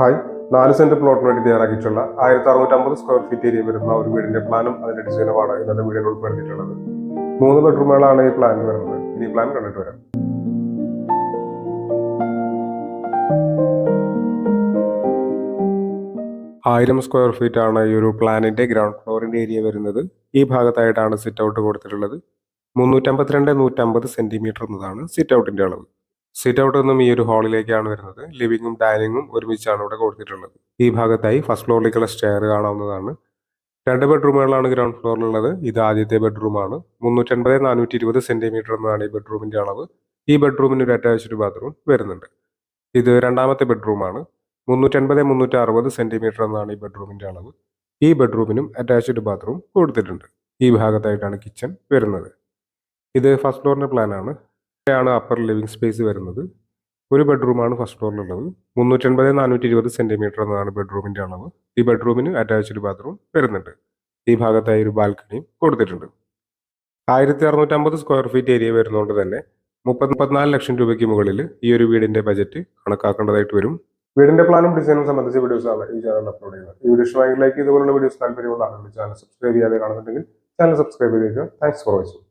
Hi. നാല് saint പ്ലോട്ടിന് വേണ്ടി തയ്യാറാക്കിയിട്ടുള്ള ആയിരത്തി അറുന്നൂറ്റമ്പത് സ്ക്വയർ ഫീറ്റ് ഏരിയ വരുന്ന ഒരു വീടിന്റെ പ്ലാനും അതിന്റെ ഡിസൈനുമാണ് ഇന്നത്തെ വീഡിയോയിൽ ഉൾപ്പെടുത്തിയിട്ടുള്ളത്. മൂന്ന് ബെഡ്റൂമുകളാണ് ഈ പ്ലാൻ വരുന്നത്. ഇനി പ്ലാൻ കണ്ടിട്ട് വരാം. ആയിരം സ്ക്വയർ ഫീറ്റ് ആണ് ഈ ഒരു പ്ലാനിന്റെ ഗ്രൗണ്ട് ഫ്ലോറിന്റെ ഏരിയ വരുന്നത്. ഈ ഭാഗത്തായിട്ടാണ് സിറ്റ് ഔട്ട് കൊടുത്തിട്ടുള്ളത്. മുന്നൂറ്റമ്പത്തിരണ്ട് നൂറ്റമ്പത് സെന്റിമീറ്റർ എന്നതാണ് സിറ്റ് ഔട്ടിന്റെ അളവ്. സിറ്റ് ഔട്ട് നിന്നും ഈ ഒരു ഹാളിലേക്കാണ് വരുന്നത്. ലിവിങ്ങും ഡൈനിങ്ങും ഒരുമിച്ചാണ് ഇവിടെ കൊടുത്തിട്ടുള്ളത്. ഈ ഭാഗത്തായി ഫസ്റ്റ് ഫ്ലോറിലേക്കുള്ള സ്റ്റെയർ കാണാവുന്നതാണ്. രണ്ട് ബെഡ്റൂമുകളാണ് ഗ്രൗണ്ട് ഫ്ലോറിലുള്ളത് ഇത് ആദ്യത്തെ ബെഡ്റൂമാണ് മുന്നൂറ്റൻപത് നാനൂറ്റി ഇരുപത് സെന്റിമീറ്റർ എന്നാണ് ഈ ബെഡ്റൂമിന്റെ അളവ്. ഈ ബെഡ്റൂമിന് ഒരു അറ്റാച്ച്ഡ് ബാത്റൂം വരുന്നുണ്ട്. ഇത് രണ്ടാമത്തെ ബെഡ്റൂമാണ് മുന്നൂറ്റൻപത് മുന്നൂറ്റി അറുപത് സെന്റിമീറ്റർ എന്നാണ് ഈ ബെഡ്റൂമിന്റെ അളവ്. ഈ ബെഡ്റൂമിനും അറ്റാച്ച്ഡ് ബാത്റൂം കൊടുത്തിട്ടുണ്ട്. ഈ ഭാഗത്തായിട്ടാണ് കിച്ചൺ വരുന്നത്. ഇത് ഫസ്റ്റ് ഫ്ലോറിന്റെ പ്ലാനാണ് ഇവിടെയാണ് അപ്പർ ലിവിംഗ് സ്പേസ് വരുന്നത്. ഒരു ബെഡ്റൂമാണ് ഫസ്റ്റ് ഫ്ലോറിലുള്ളത് മുന്നൂറ്റൻപത് നാനൂറ്റി ഇരുപത് സെന്റിമീറ്റർ എന്നതാണ് ബെഡ്റൂമിന്റെ അളവ്. ഈ ബെഡ്റൂമിന് അറ്റാച്ച്ഡ് ബാത്റൂം വരുന്നുണ്ട്. ഈ ഭാഗത്തായി ഒരു ബാൽക്കണിയും കൊടുത്തിട്ടുണ്ട്. ആയിരത്തി അറുന്നൂറ്റമ്പത് സ്ക്വയർ ഫീറ്റ് ഏരിയ വരുന്നതുകൊണ്ട് തന്നെ മുപ്പത് മുപ്പത്തിനാല് ലക്ഷം രൂപയ്ക്ക് മുകളിൽ ഈ ഒരു വീടിന്റെ ബജറ്റ് കണക്കാക്കേണ്ടതായിട്ട് വരും. വീടിന്റെ പ്ലാനും ഡിസൈനും സംബന്ധിച്ച വീഡിയോസ് ആണ് ഈ ചാനൽ അപ്ലോഡ് ചെയ്യുന്നത്. ഈ വീഡിയോ ഇഷ്ടമായി ലൈക്ക് ഇതുപോലുള്ള വീഡിയോസ് താല്പര്യമുള്ള ആളുകൾ ചാനൽ സബ്സ്ക്രൈബ് ചെയ്യാതെ കാണുന്നുണ്ടെങ്കിൽ ചാനൽ സബ്സ്ക്രൈബ് ചെയ്തേക്കുക. Thanks for watching